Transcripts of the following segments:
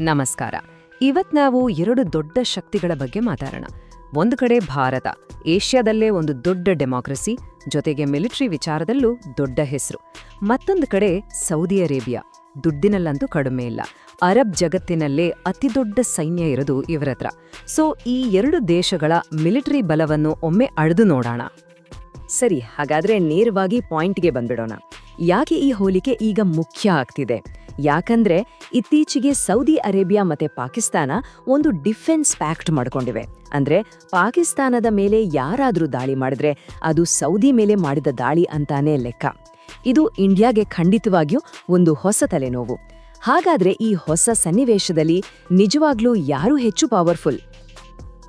ನಮಸ್ಕಾರ. ಇವತ್ ನಾವು ಎರಡು ದೊಡ್ಡ ಶಕ್ತಿಗಳ ಬಗ್ಗೆ ಮಾತಾಡೋಣ. ಒಂದು ಕಡೆ ಭಾರತ, ಏಷ್ಯಾದಲ್ಲೇ ಒಂದು ದೊಡ್ಡ ಡೆಮಾಕ್ರಸಿ, ಜೊತೆಗೆ ಮಿಲಿಟರಿ ವಿಚಾರದಲ್ಲೂ ದೊಡ್ಡ ಹೆಸರು. ಮತ್ತೊಂದು ಕಡೆ ಸೌದಿ ಅರೇಬಿಯಾ, ದುಡ್ಡಿನಲ್ಲಂತೂ ಕಡಿಮೆ ಇಲ್ಲ. ಅರಬ್ ಜಗತ್ತಿನಲ್ಲೇ ಅತಿದೊಡ್ಡ ಸೈನ್ಯ ಇರೋದು ಇವರತ್ರ. ಸೊ, ಈ ಎರಡು ದೇಶಗಳ ಮಿಲಿಟರಿ ಬಲವನ್ನು ಒಮ್ಮೆ ಅಳೆದು ನೋಡೋಣ. ಸರಿ, ಹಾಗಾದ್ರೆ ನೇರವಾಗಿ ಪಾಯಿಂಟ್ಗೆ ಬಂದ್ಬಿಡೋಣ. ಯಾಕೆ ಈ ಹೋಲಿಕೆ ಈಗ ಮುಖ್ಯ ಆಗ್ತಿದೆ? ಯಾಕಂದ್ರೆ ಇತ್ತೀಚೆಗೆ ಸೌದಿ ಅರೇಬಿಯಾ ಮತ್ತೆ ಪಾಕಿಸ್ತಾನ ಒಂದು ಡಿಫೆನ್ಸ್ ಪ್ಯಾಕ್ಟ್ ಮಾಡ್ಕೊಂಡಿವೆ. ಅಂದ್ರೆ ಪಾಕಿಸ್ತಾನದ ಮೇಲೆ ಯಾರಾದರೂ ದಾಳಿ ಮಾಡಿದ್ರೆ ಅದು ಸೌದಿ ಮೇಲೆ ಮಾಡಿದ ದಾಳಿ ಅಂತಾನೇ ಲೆಕ್ಕ. ಇದು ಇಂಡಿಯಾಗೆ ಖಂಡಿತವಾಗಿಯೂ ಒಂದು ಹೊಸ ತಲೆನೋವು. ಹಾಗಾದ್ರೆ ಈ ಹೊಸ ಸನ್ನಿವೇಶದಲ್ಲಿ ನಿಜವಾಗ್ಲೂ ಯಾರು ಹೆಚ್ಚು powerful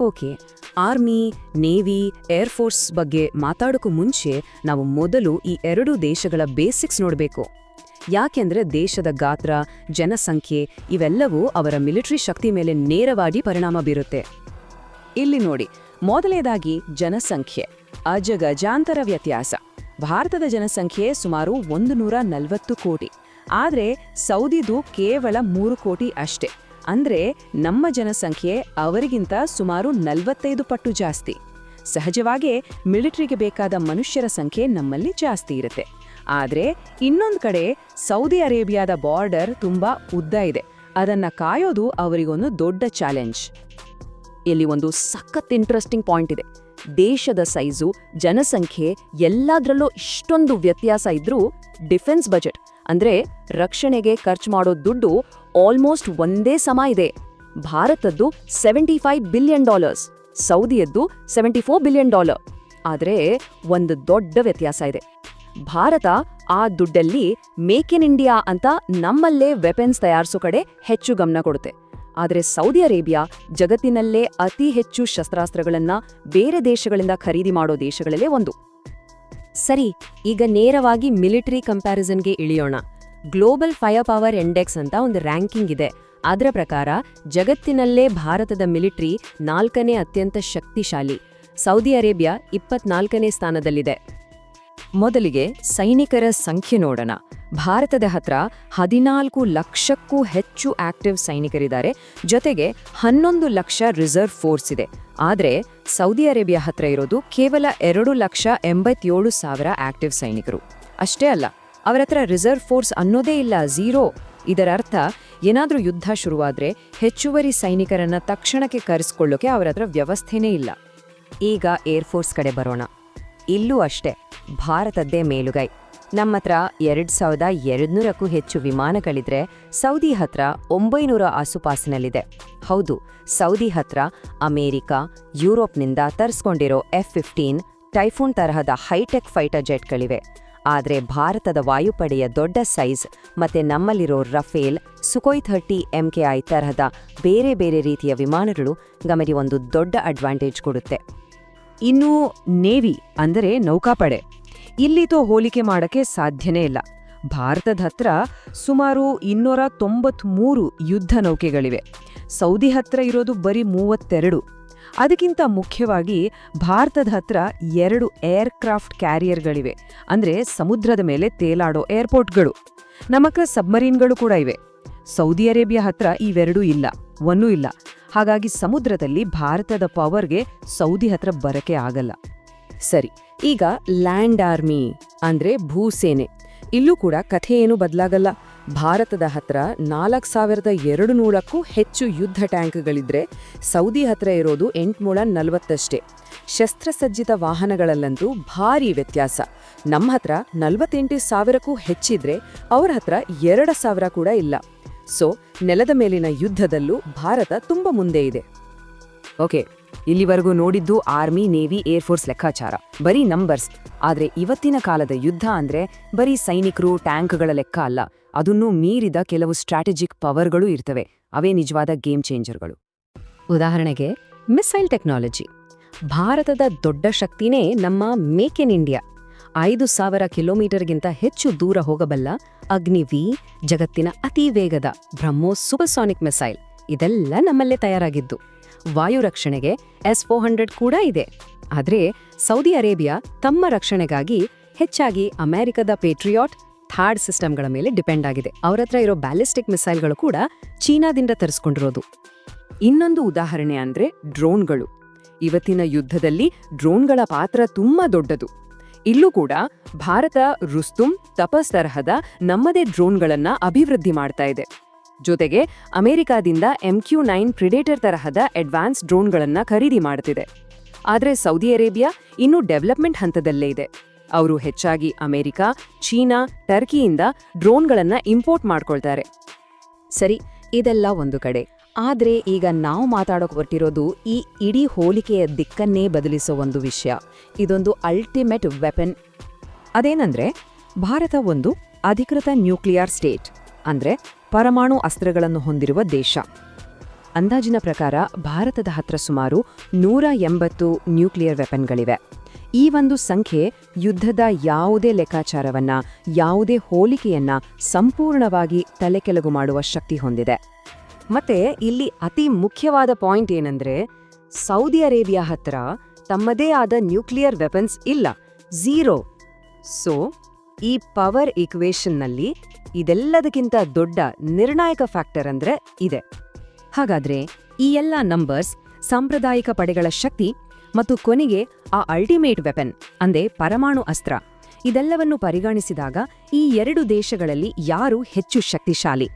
okay army, navy air force ಬಗ್ಗೆ ಮಾತಾಡೋಕ್ಕೂ ಮುಂಚೆ ನಾವು ಮೊದಲು ಈ ಎರಡೂ ದೇಶಗಳ ಬೇಸಿಕ್ಸ್ ನೋಡಬೇಕು. ಯಾಕೆಂದ್ರೆ ದೇಶದ ಗಾತ್ರ, ಜನಸಂಖ್ಯೆ ಇವೆಲ್ಲವೂ ಅವರ ಮಿಲಿಟರಿ ಶಕ್ತಿ ಮೇಲೆ ನೇರವಾಗಿ ಪರಿಣಾಮ ಬೀರುತ್ತೆ. ಇಲ್ಲಿ ನೋಡಿ ಮೊದಲನೇದಾಗಿ ಜನಸಂಖ್ಯೆ, ಅಜಗಜಾಂತರ ವ್ಯತ್ಯಾಸ. ಭಾರತದ ಜನಸಂಖ್ಯೆ ಸುಮಾರು ಒಂದು ನೂರ ನಲವತ್ತು ಕೋಟಿ. ಆದರೆ ಸೌದಿದು ಕೇವಲ ಮೂರು ಕೋಟಿ ಅಷ್ಟೇ. ಅಂದ್ರೆ ನಮ್ಮ ಜನಸಂಖ್ಯೆ ಅವರಿಗಿಂತ ಸುಮಾರು ನಲವತ್ತೈದು ಪಟ್ಟು ಜಾಸ್ತಿ. ಸಹಜವಾಗೇ ಮಿಲಿಟರಿಗೆ ಬೇಕಾದ ಮನುಷ್ಯರ ಸಂಖ್ಯೆ ನಮ್ಮಲ್ಲಿ ಜಾಸ್ತಿ ಇರುತ್ತೆ. ಆದರೆ ಇನ್ನೊಂದು ಕಡೆ ಸೌದಿ ಅರೇಬಿಯಾದ ಬಾರ್ಡರ್ ತುಂಬಾ ಉದ್ದ ಇದೆ. ಅದನ್ನ ಕಾಯೋದು ಅವರಿಗೊಂದು ದೊಡ್ಡ ಚಾಲೆಂಜ್. ಇಲ್ಲಿ ಒಂದು ಸಖತ್ ಇಂಟ್ರೆಸ್ಟಿಂಗ್ ಪಾಯಿಂಟ್ ಇದೆ. ದೇಶದ ಸೈಜು, ಜನಸಂಖ್ಯೆ ಎಲ್ಲದರಲ್ಲೂ ಇಷ್ಟೊಂದು ವ್ಯತ್ಯಾಸ ಇದ್ರೂ ಡಿಫೆನ್ಸ್ ಬಜೆಟ್ ಅಂದ್ರೆ ರಕ್ಷಣೆಗೆ ಖರ್ಚು ಮಾಡೋ ದುಡ್ಡು ಆಲ್ಮೋಸ್ಟ್ ಒಂದೇ ಸಮ ಇದೆ. ಭಾರತದ್ದು ಸೆವೆಂಟಿ ಫೈವ್ ಬಿಲಿಯನ್ ಡಾಲರ್ಸ್ ಸೌದಿಯದ್ದು ಸೆವೆಂಟಿ ಫೋರ್ ಬಿಲಿಯನ್ ಡಾಲರ್ ಆದರೆ ಒಂದು ದೊಡ್ಡ ವ್ಯತ್ಯಾಸ ಇದೆ. ಭಾರತ ಆ ದುಡ್ಡಲ್ಲಿ ಮೇಕ್ ಇನ್ ಇಂಡಿಯಾ ಅಂತ ನಮ್ಮಲ್ಲೇ ವೆಪನ್ಸ್ ತಯಾರಿಸೋ ಕಡೆ ಹೆಚ್ಚು ಗಮನ ಕೊಡುತ್ತೆ. ಆದರೆ ಸೌದಿ ಅರೇಬಿಯಾ ಜಗತ್ತಿನಲ್ಲೇ ಅತಿ ಹೆಚ್ಚು ಶಸ್ತ್ರಾಸ್ತ್ರಗಳನ್ನು ಬೇರೆ ದೇಶಗಳಿಂದ ಖರೀದಿ ಮಾಡೋ ದೇಶಗಳಲ್ಲೇ ಒಂದು. ಸರಿ, ಈಗ ನೇರವಾಗಿ ಮಿಲಿಟರಿ ಕಂಪ್ಯಾರಿಸನ್ಗೆ ಇಳಿಯೋಣ. ಗ್ಲೋಬಲ್ ಫೈರ್ ಪವರ್ ಇಂಡೆಕ್ಸ್ ಅಂತ ಒಂದು ರ್ಯಾಂಕಿಂಗ್ ಇದೆ. ಅದರ ಪ್ರಕಾರ, ಜಗತ್ತಿನಲ್ಲೇ ಭಾರತದ ಮಿಲಿಟರಿ ನಾಲ್ಕನೇ ಅತ್ಯಂತ ಶಕ್ತಿಶಾಲಿ. ಸೌದಿ ಅರೇಬಿಯಾ ಇಪ್ಪತ್ನಾಲ್ಕನೇ ಸ್ಥಾನದಲ್ಲಿದೆ. ಮೊದಲಿಗೆ ಸೈನಿಕರ ಸಂಖ್ಯೆ ನೋಡೋಣ. ಭಾರತದ ಹತ್ರ ಹದಿನಾಲ್ಕು ಲಕ್ಷಕ್ಕೂ ಹೆಚ್ಚು ಆಕ್ಟಿವ್ ಸೈನಿಕರಿದ್ದಾರೆ. ಜೊತೆಗೆ ಹನ್ನೊಂದು ಲಕ್ಷ ರಿಸರ್ವ್ ಫೋರ್ಸ್ ಇದೆ. ಆದರೆ ಸೌದಿ ಅರೇಬಿಯಾ ಹತ್ರ ಇರೋದು ಕೇವಲ ಎರಡು ಲಕ್ಷ ಎಂಬತ್ತೇಳು ಸಾವಿರ ಆಕ್ಟಿವ್ ಸೈನಿಕರು. ಅಷ್ಟೇ ಅಲ್ಲ, ಅವರ ಹತ್ರ ರಿಸರ್ವ್ ಫೋರ್ಸ್ ಅನ್ನೋದೇ ಇಲ್ಲ, ಝೀರೋ. ಇದರ ಅರ್ಥ ಏನಾದ್ರೂ ಯುದ್ಧ ಶುರುವಾದ್ರೆ ಹೆಚ್ಚುವರಿ ಸೈನಿಕರನ್ನ ತಕ್ಷಣಕ್ಕೆ ಕರೆಸ್ಕೊಳ್ಳೋಕೆ ಅವರ ಹತ್ರ ವ್ಯವಸ್ಥೆನೇ ಇಲ್ಲ. ಈಗ ಏರ್ಫೋರ್ಸ್ ಕಡೆ ಬರೋಣ. ಇಲ್ಲೂ ಅಷ್ಟೇ. ಭಾರತದ್ದೇ ಮೇಲುಗೈ. ನಮ್ಮ ಹತ್ರ ಎರಡ್ ಸಾವಿರದ ಎರಡ್ನೂರಕ್ಕೂ ಹೆಚ್ಚು ವಿಮಾನಗಳಿದ್ರೆ ಸೌದಿ ಹತ್ರ ಒಂಬೈನೂರ ಆಸುಪಾಸಿನಲ್ಲಿದೆ. ಹೌದು, ಸೌದಿ ಹತ್ರ ಅಮೆರಿಕ, ಯುರೋಪ್ನಿಂದ ತರಿಸ್ಕೊಂಡಿರೋ ಎಫ್ ಫಿಫ್ಟೀನ್ ಟೈಫೂನ್ ತರಹದ ಹೈಟೆಕ್ ಫೈಟರ್ ಜೆಟ್ಗಳಿವೆ. ಆದರೆ ಭಾರತದ ವಾಯುಪಡೆಯ ದೊಡ್ಡ ಸೈಜ್ ಮತ್ತೆ ನಮ್ಮಲ್ಲಿರೋ ರಫೇಲ್ ಸುಕೋಯ್ ಥರ್ಟಿ ಎಂಕೆಐ ತರಹದ ಬೇರೆ ಬೇರೆ ರೀತಿಯ ವಿಮಾನಗಳು ಗಮನಿ ಒಂದು ದೊಡ್ಡ ಅಡ್ವಾಂಟೇಜ್ ಕೊಡುತ್ತೆ. ಇನ್ನು ನೇವಿ ಅಂದರೆ ನೌಕಾಪಡೆ. ಇಲ್ಲಿತೋ ಹೋಲಿಕೆ ಮಾಡಕ್ಕೆ ಸಾಧ್ಯನೇ ಇಲ್ಲ. ಭಾರತದ ಹತ್ರ ಸುಮಾರು ಇನ್ನೂರ ತೊಂಬತ್ಮೂರು ಯುದ್ಧ ನೌಕೆಗಳಿವೆ. ಸೌದಿ ಹತ್ರ ಇರೋದು ಬರೀ ಮೂವತ್ತೆರಡು. ಅದಕ್ಕಿಂತ ಮುಖ್ಯವಾಗಿ ಭಾರತದ ಹತ್ರ ಎರಡು ಏರ್ಕ್ರಾಫ್ಟ್ ಕ್ಯಾರಿಯರ್ಗಳಿವೆ. ಅಂದರೆ ಸಮುದ್ರದ ಮೇಲೆ ತೇಲಾಡೋ ಏರ್ಪೋರ್ಟ್ಗಳು. ನಮಕ ಸಬ್ಮರೀನ್ಗಳು ಕೂಡ ಇವೆ. ಸೌದಿ ಅರೇಬಿಯಾ ಹತ್ರ ಇವೆರಡೂ ಇಲ್ಲ ಒನ್ನೂ ಇಲ್ಲ. ಹಾಗಾಗಿ ಸಮುದ್ರದಲ್ಲಿ ಭಾರತದ ಪವರ್ಗೆ ಸೌದಿ ಹತ್ರ ಬರಕೆ ಆಗಲ್ಲ. ಸರಿ ಈಗ ಲ್ಯಾಂಡ್ ಆರ್ಮಿ, ಅಂದ್ರೆ ಭೂಸೇನೆ. ಇಲ್ಲೂ ಕೂಡ ಕಥೆ ಏನು ಬದಲಾಗಲ್ಲ. ಭಾರತದ ಹತ್ರ ನಾಲ್ಕು ಸಾವಿರದ ಎರಡು ನೂರಕ್ಕೂ ಹೆಚ್ಚು ಯುದ್ಧ ಟ್ಯಾಂಕ್ಗಳಿದ್ರೆ ಸೌದಿ ಹತ್ರ ಇರೋದು ಎಂಟುನೂರ ನಲವತ್ತಷ್ಟೇ. ಶಸ್ತ್ರಸಜ್ಜಿತ ವಾಹನಗಳಲ್ಲಂತೂ ಭಾರಿ ವ್ಯತ್ಯಾಸ. ನಮ್ಮ ಹತ್ರ ನಲವತ್ತೆಂಟು ಸಾವಿರಕ್ಕೂ ಹೆಚ್ಚಿದ್ರೆ ಅವರ ಹತ್ರ ಎರಡು ಸಾವಿರ ಕೂಡ ಇಲ್ಲ. ಸೊ, ನೆಲದ ಮೇಲಿನ ಯುದ್ಧದಲ್ಲೂ ಭಾರತ ತುಂಬ ಮುಂದೆ ಇದೆ. ಓಕೆ. ಇಲ್ಲಿವರೆಗೂ ನೋಡಿದ್ದು ಆರ್ಮಿ, ನೇವಿ ಏರ್ಫೋರ್ಸ್ ಲೆಕ್ಕಾಚಾರ. ಬರೀ ನಂಬರ್ಸ್. ಆದ್ರೆ ಇವತ್ತಿನ ಕಾಲದ ಯುದ್ಧ ಅಂದ್ರೆ ಬರೀ ಸೈನಿಕರು, ಟ್ಯಾಂಕ್ಗಳ ಲೆಕ್ಕ ಅಲ್ಲ. ಅದನ್ನು ಮೀರಿದ ಕೆಲವು ಸ್ಟ್ರಾಟಜಿಕ್ ಪವರ್ಗಳು ಇರ್ತವೆ. ಅವೇ ನಿಜವಾದ ಗೇಮ್ ಚೇಂಜರ್ಗಳು. ಉದಾಹರಣೆಗೆ, ಮಿಸೈಲ್ ಟೆಕ್ನಾಲಜಿ. ಭಾರತದ ದೊಡ್ಡ ಶಕ್ತಿನೇ ನಮ್ಮ ಮೇಕ್ ಇನ್ ಇಂಡಿಯಾ. ಐದು ಸಾವಿರ ಕಿಲೋಮೀಟರ್ಗಿಂತ ಹೆಚ್ಚು ದೂರ ಹೋಗಬಲ್ಲ ಅಗ್ನಿವಿ, ಜಗತ್ತಿನ ಅತಿ ವೇಗದ ಬ್ರಹ್ಮೋ ಸೂಪರ್ಸಾನಿಕ್ ಮಿಸೈಲ್. ಇದೆಲ್ಲ ನಮ್ಮಲ್ಲೇ ತಯಾರಾಗಿದ್ದು. ವಾಯು ರಕ್ಷಣೆಗೆ ಎಸ್ ಫೋರ್ ಹಂಡ್ರೆಡ್ ಕೂಡ ಇದೆ. ಆದರೆ ಸೌದಿ ಅರೇಬಿಯಾ ತಮ್ಮ ರಕ್ಷಣೆಗಾಗಿ ಹೆಚ್ಚಾಗಿ ಅಮೆರಿಕದ ಪೇಟ್ರಿಯಾಟ್ ಥಾಡ್ ಸಿಸ್ಟಮ್ಗಳ ಮೇಲೆ ಡಿಪೆಂಡ್ ಆಗಿದೆ. ಅವ್ರ ಹತ್ರ ಇರೋ ಬ್ಯಾಲಿಸ್ಟಿಕ್ ಮಿಸೈಲ್ಗಳು ಕೂಡ ಚೀನಾದಿಂದ ತರಿಸ್ಕೊಂಡಿರೋದು. ಇನ್ನೊಂದು ಉದಾಹರಣೆ ಅಂದ್ರೆ ಡ್ರೋನ್ಗಳು. ಇವತ್ತಿನ ಯುದ್ಧದಲ್ಲಿ ಡ್ರೋನ್ಗಳ ಪಾತ್ರ ತುಂಬಾ ದೊಡ್ಡದು. ಇಲ್ಲೂ ಕೂಡ ಭಾರತ ರುಸ್ತುಂ ತಪಸ್ ತರಹದ ನಮ್ಮದೇ ಡ್ರೋನ್ಗಳನ್ನು ಅಭಿವೃದ್ಧಿ ಮಾಡ್ತಾ ಇದೆ. ಜೊತೆಗೆ ಅಮೆರಿಕಾದಿಂದ ಎಂಕ್ಯೂ ನೈನ್ ಪ್ರಿಡೇಟರ್ ತರಹದ ಅಡ್ವಾನ್ಸ್ ಡ್ರೋನ್ಗಳನ್ನು ಖರೀದಿ ಮಾಡುತ್ತಿದೆ. ಆದರೆ ಸೌದಿ ಅರೇಬಿಯಾ ಇನ್ನೂ ಡೆವಲಪ್ಮೆಂಟ್ ಹಂತದಲ್ಲೇ ಇದೆ. ಅವರು ಹೆಚ್ಚಾಗಿ ಅಮೆರಿಕ, ಚೀನಾ, ಟರ್ಕಿಯಿಂದ ಡ್ರೋನ್ಗಳನ್ನು ಇಂಪೋರ್ಟ್ ಮಾಡ್ಕೊಳ್ತಾರೆ. ಸರಿ, ಇದೆಲ್ಲ ಒಂದು ಕಡೆ. ಆದರೆ ಈಗ ನಾವು ಮಾತಾಡೋಕೆ ಹೊರಟಿರೋದು ಈ ಇಡೀ ಹೋಲಿಕೆಯ ದಿಕ್ಕನ್ನೇ ಬದಲಿಸೋ ಒಂದು ವಿಷಯ. ಇದೊಂದು ಅಲ್ಟಿಮೇಟ್ ವೆಪನ್ ಅದೇನಂದ್ರೆ, ಭಾರತ ಒಂದು ಅಧಿಕೃತ ನ್ಯೂಕ್ಲಿಯರ್ ಸ್ಟೇಟ್ ಅಂದ್ರೆ ಪರಮಾಣು ಅಸ್ತ್ರಗಳನ್ನು ಹೊಂದಿರುವ ದೇಶ. ಅಂದಾಜಿನ ಪ್ರಕಾರ ಭಾರತದ ಹತ್ರ ಸುಮಾರು ನೂರ ಎಂಬತ್ತು ನ್ಯೂಕ್ಲಿಯರ್ ವೆಪನ್ಗಳಿವೆ. ಈ ಒಂದು ಸಂಖ್ಯೆ ಯುದ್ಧದ ಯಾವುದೇ ಲೆಕ್ಕಾಚಾರವನ್ನ, ಯಾವುದೇ ಹೋಲಿಕೆಯನ್ನ ಸಂಪೂರ್ಣವಾಗಿ ತಲೆಕೆಲಗು ಮಾಡುವ ಶಕ್ತಿ ಹೊಂದಿದೆ. ಮತ್ತೆ ಇಲ್ಲಿ ಅತಿ ಮುಖ್ಯವಾದ ಪಾಯಿಂಟ್ ಏನಂದ್ರೆ, ಸೌದಿ ಅರೇಬಿಯಾ ಹತ್ರ ತಮ್ಮದೇ ಆದ ನ್ಯೂಕ್ಲಿಯರ್ ವೆಪನ್ಸ್ ಇಲ್ಲ, ಝೀರೋ. ಸೊ ಈ ಪವರ್ ಈಕ್ವೇಷನ್ನಲ್ಲಿ ಇದೆಲ್ಲದಕ್ಕಿಂತ ದೊಡ್ಡ ನಿರ್ಣಾಯಕ ಫ್ಯಾಕ್ಟರ್ ಅಂದ್ರೆ ಇದೆ. ಹಾಗಾದ್ರೆ ಈ ಎಲ್ಲ ನಂಬರ್ಸ್ ಸಾಂಪ್ರದಾಯಿಕ ಪಡೆಗಳ ಶಕ್ತಿ ಮತ್ತು ಕೊನೆಗೆ ಆ ಅಲ್ಟಿಮೇಟ್ ವೆಪನ್ ಅಂದೇ ಪರಮಾಣು ಅಸ್ತ್ರ. ಇದೆಲ್ಲವನ್ನು ಪರಿಗಣಿಸಿದಾಗ ಈ ಎರಡು ದೇಶಗಳಲ್ಲಿ ಯಾರು ಹೆಚ್ಚು ಶಕ್ತಿಶಾಲಿ?